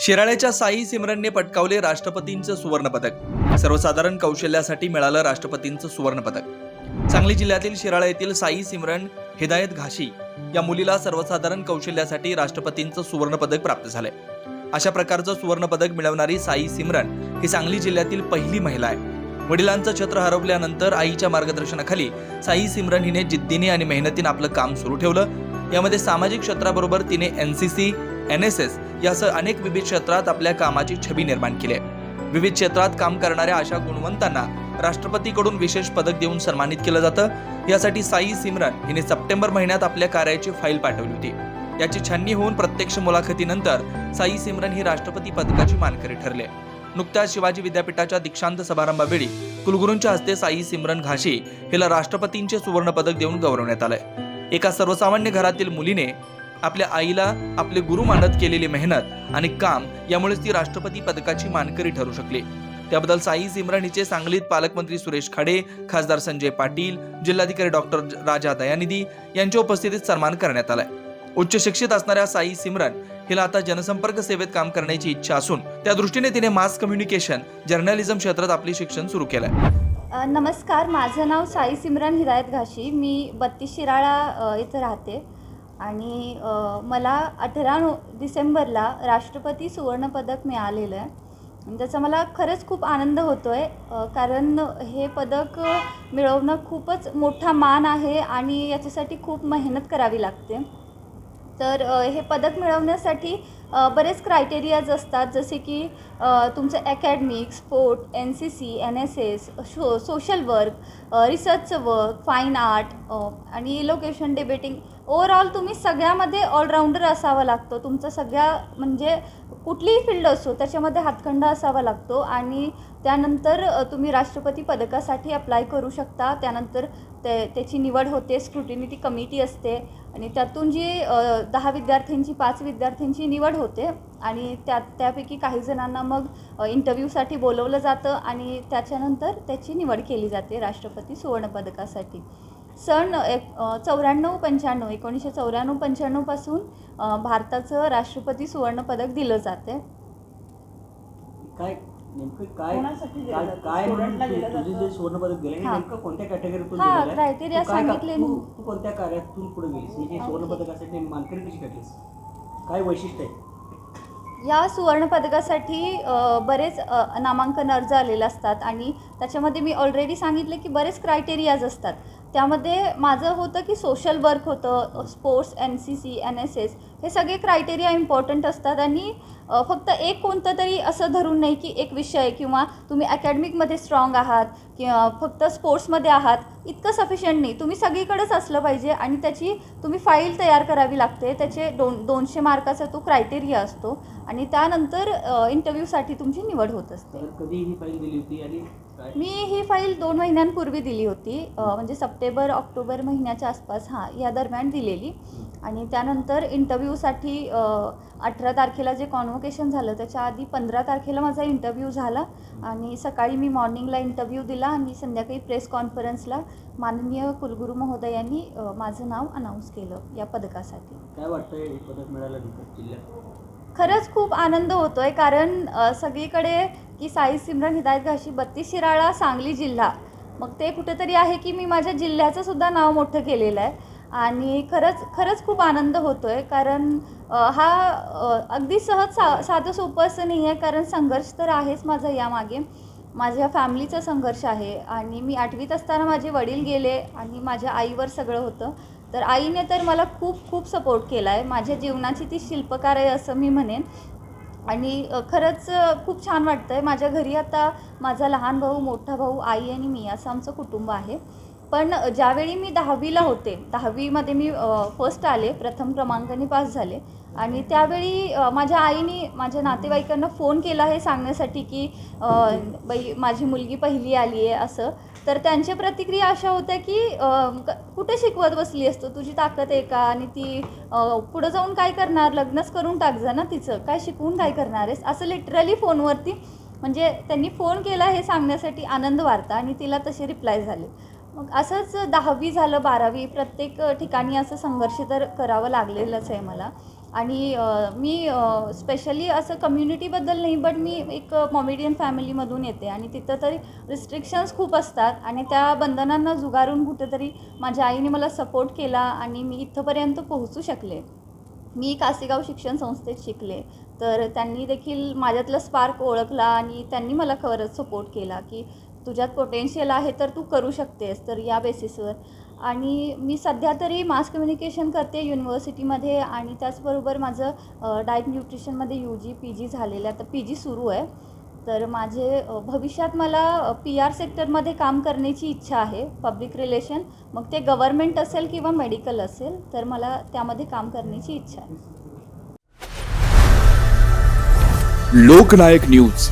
शिराळ्याच्या साई सिमरनने पटकावले राष्ट्रपतींचं सुवर्णपदक. सर्वसाधारण कौशल्यासाठी मिळालं राष्ट्रपतींचं सुवर्णपदक. सांगली जिल्ह्यातील शिराळा येथील साई सिमरन हिदायत घाशी या मुलीला सर्वसाधारण कौशल्यासाठी राष्ट्रपतींचं सुवर्णपदक प्राप्त झालंय. अशा प्रकारचं सुवर्णपदक मिळवणारी साई सिमरन ही सांगली जिल्ह्यातील पहिली महिला आहे. वडिलांचं छत्र हरवल्यानंतर आईच्या मार्गदर्शनाखाली साई सिमरन हिने जिद्दीने आणि मेहनतीने आपलं काम सुरू ठेवलं. यामध्ये सामाजिक क्षेत्राबरोबर तिने N C C N S S यासह अनेक विविध क्षेत्रात आपल्या कामाची छबी निर्माण केली आहे. विविध क्षेत्रात काम करणाऱ्या अशा गुणवंतांना राष्ट्रपतीकडून विशेष पदक देऊन सन्मानित केलं जातं. यासाठी साई सिमरन हिने सप्टेंबर महिन्यात आपल्या कार्याची फाईल पाठवली होती. याची छाननी होऊन प्रत्यक्ष मुलाखतीनंतर साई सिमरन ही राष्ट्रपती पदकाची मानकरी ठरले. नुकत्याच शिवाजी विद्यापीठाच्या दीक्षांत समारंभावेळी कुलगुरूंच्या हस्ते साई सिमरन घाशी हिला राष्ट्रपतींचे सुवर्ण पदक देऊन गौरवण्यात आलंय. एका सर्वसामान्य घरातील मुलीने आपल्या आईला आपले गुरु मानत केलेली मेहनत आणि काम यामुळेच ती राष्ट्रपती पदकाची मानकरी ठरू शकली. त्याबद्दल साई सिमरन हिचे सांगलीत पालकमंत्री सुरेश खाडे खासदार संजय पाटील जिल्हाधिकारी डॉक्टर राजा दयानिधी यांच्या उपस्थितीत सन्मान करण्यात आलाय. उच्च शिक्षित असणाऱ्या साई सिमरन हिला आता जनसंपर्क सेवेत काम करण्याची इच्छा असून त्या दृष्टीने तिने मास कम्युनिकेशन जर्नलिझम क्षेत्रात आपले शिक्षण सुरू केलंय. नमस्कार. माझं नाव साई सिमरन हिदायत घाशी. मी बत्तीस शिराळा इथं राहते. आणि मला अठरा नो डिसेंबरला राष्ट्रपती सुवर्णपदक मिळालेलं आहे. त्याचा मला खरंच खूप आनंद होतो आहे कारण हे पदक मिळवणं खूपच मोठा मान आहे आणि याच्यासाठी खूप मेहनत करावी लागते. तर हे पदक मिळवण्यासाठी बरेच क्रायटेरियाज असतात जसे की तुमचं academic sport N C C N S S so social work रिसर्चचं work fine art आणि इलोकेशन डिबेटिंग ओवरऑल तुम्ही सगळ्यामध्ये ऑलराऊंडर असावा लागतो. तुमचं सगळ्या म्हणजे कुठलीही फील्ड असो त्याच्यामध्ये हातखंडा असावा लागतो आणि त्यानंतर तुम्ही राष्ट्रपती पदकासाठी अप्लाय करू शकता. त्यानंतर ते त्याची निवड होते स्क्रुटिनिटी कमिटी असते आणि त्यातून जी दहा विद्यार्थ्यांची पाच विद्यार्थ्यांची निवड होते आणि त्या त्यापैकी काही जणांना मग इंटरव्ह्यूसाठी बोलवलं जातं आणि त्याच्यानंतर त्याची निवड केली जाते राष्ट्रपती सुवर्णपदकासाठी सन एक चौऱ्याण्णव पंच्याण्णव एकोणीसशे चौऱ्याण्णव पंच्याण्णवपासून भारताचं राष्ट्रपती सुवर्णपदक दिलं जाते काय नेमकं काय कोणासाठी दिलं काय जातं? काय म्हणून स्टुडंटला तू- दिलं तुझे जातं? जे सुवर्णपदक दिलं हे हा. नेमकं कोणत्या कॅटेगरीतून हा, दिलेलं आहे? criteria तू काय का- सांगितले तू मी. तू कोणत्या कार्यातून पुढे गेलीस हे जे सुवर्णपदकासाठी मानकरी कशी घडलीस काय वैशिष्ट्य आहे या सुवर्णपदकासाठी बरेच नामांकन अर्ज आलेले असतात आणि त्याच्यामध्ये मी ऑलरेडी सांगितले की बरेच क्रायटेरियाज असतात त्यामध्ये माझं होतं की सोशल वर्क होतं sports N C C N S S हे सगळे क्रायटेरिया इम्पॉर्टंट असतात आणि फक्त एक कोणतं तरी असं धरून नाही की एक विषय किंवा तुम्ही अकॅडमिकमध्ये स्ट्रॉंग आहात फक्त स्पोर्ट्समध्ये आहात इतकं सफिशियंट नाही. तुम्ही सगळीकडेच असलं पाहिजे आणि त्याची तुम्ही फाईल तयार करावी लागते. त्याचे दोन दोनशे मार्काचा तो क्रायटेरिया असतो आणि त्यानंतर इंटरव्ह्यूसाठी तुमची निवड होत असते. तर कधी ही फाईल दिली होती आणि काय? मी ही फाईल दोन महिन्यांपूर्वी दिली होती. म्हणजे सप्टेंबर ऑक्टोबर महिन्याच्या आसपास हां या दरम्यान दिलेली. आणि त्यानंतर इंटरव्ह्यूसाठी अठरा तारखेला जे कॉन्व्होकेशन झालं त्याच्या आधी पंधरा तारखेला माझा इंटरव्ह्यू झाला. आणि सकाळी मी मॉर्निंगला इंटरव्ह्यू दिला. आणि संध्याकाळी प्रेस कॉन्फरन्सला माननीय कुलगुरू महोदयांनी माझं नाव अनाऊन्स केलं या पदकासाठी. काय वाटतंय हे पदक जिल्ह्यात? खरंच खूप आनंद होतो आहे कारण सगळीकडे की साई सिमरन हिदायत घाशी बत्तीस शिराळा सांगली जिल्हा मग ते कुठेतरी आहे की मी माझ्या जिल्ह्याचं सुद्धा नाव मोठं केलेलं आहे. आणि खरंच खरंच खूप आनंद होतो आहे कारण हा अगदी सहज सा साधं सोपं असं नाही आहे कारण संघर्ष तर आहेच माझा यामागे. माझ्या फॅमिलीचा संघर्ष आहे आणि मी आठवीत असताना माझे वडील गेले आणि माझ्या आईवर सगळं होतं. तर आईने तर मला खूप खूप सपोर्ट केला आहे माझ्या जीवनाची ती शिल्पकार आहे असं मी म्हणेन. आणि खरंच खूप छान वाटतं आहे माझ्या घरी आता माझा लहान भाऊ मोठा भाऊ आई आणि मी असं आमचं कुटुंब आहे. पण ज्यावेळी मी दहावीला होते दहावीमध्ये मी फर्स्ट आले प्रथम क्रमांकाने पास झाले. आणि त्यावेळी माझ्या आईने माझ्या नातेवाईकांना फोन केला हे सांगण्यासाठी की बाई माझी मुलगी पहिली आली आहे असं. तर त्यांच्या प्रतिक्रिया अशा होत्या की कुठे शिकवत बसली असतो तुझी ताकद आहे का? आणि ती पुढं जाऊन काय करणार? लग्नच करून टाक जा ना तिचं. काय शिकवून काय करणार आहेस? असं लिटरली फोनवरती म्हणजे त्यांनी फोन केला हे सांगण्यासाठी आनंद वार्ता आणि तिला तसे रिप्लाय झाले. मग असंच दहावी झालं बारावी प्रत्येक ठिकाणी असं संघर्ष तर करावं लागलेलंच आहे मला. आणि मी स्पेशली असं कम्युनिटीबद्दल नाही बट मी एक मॉमेडियन फॅमिलीमधून येते आणि तिथं तरी रिस्ट्रिक्शन्स खूप असतात आणि त्या बंधनांना जुगारून कुठेतरी माझ्या आईने मला सपोर्ट केला आणि मी इथंपर्यंत पोहोचू शकले. मी कासेगाव शिक्षण संस्थेत शिकले. तर त्यांनी देखील माझ्यातलं स्पार्क ओळखला आणि त्यांनी मला खरंच सपोर्ट केला की तुझ्यात पोटेन्शियल आहे तर तू करू शकतेस तर या बेसिसवर आणि मी सध्या तरी मास कम्युनिकेशन करते युनिव्हर्सिटीमध्ये आणि त्याचबरोबर माझं डाएट न्यूट्रिशनमध्ये यू जी पी जी झालेलं आहे. तर पी जी सुरू आहे. तर माझे भविष्यात मला पी आर सेक्टरमध्ये काम करण्याची इच्छा आहे पब्लिक रिलेशन मग ते गव्हर्मेंट असेल किंवा मेडिकल असेल तर मला त्यामध्ये काम करण्याची इच्छा आहे. लोकनायक न्यूज.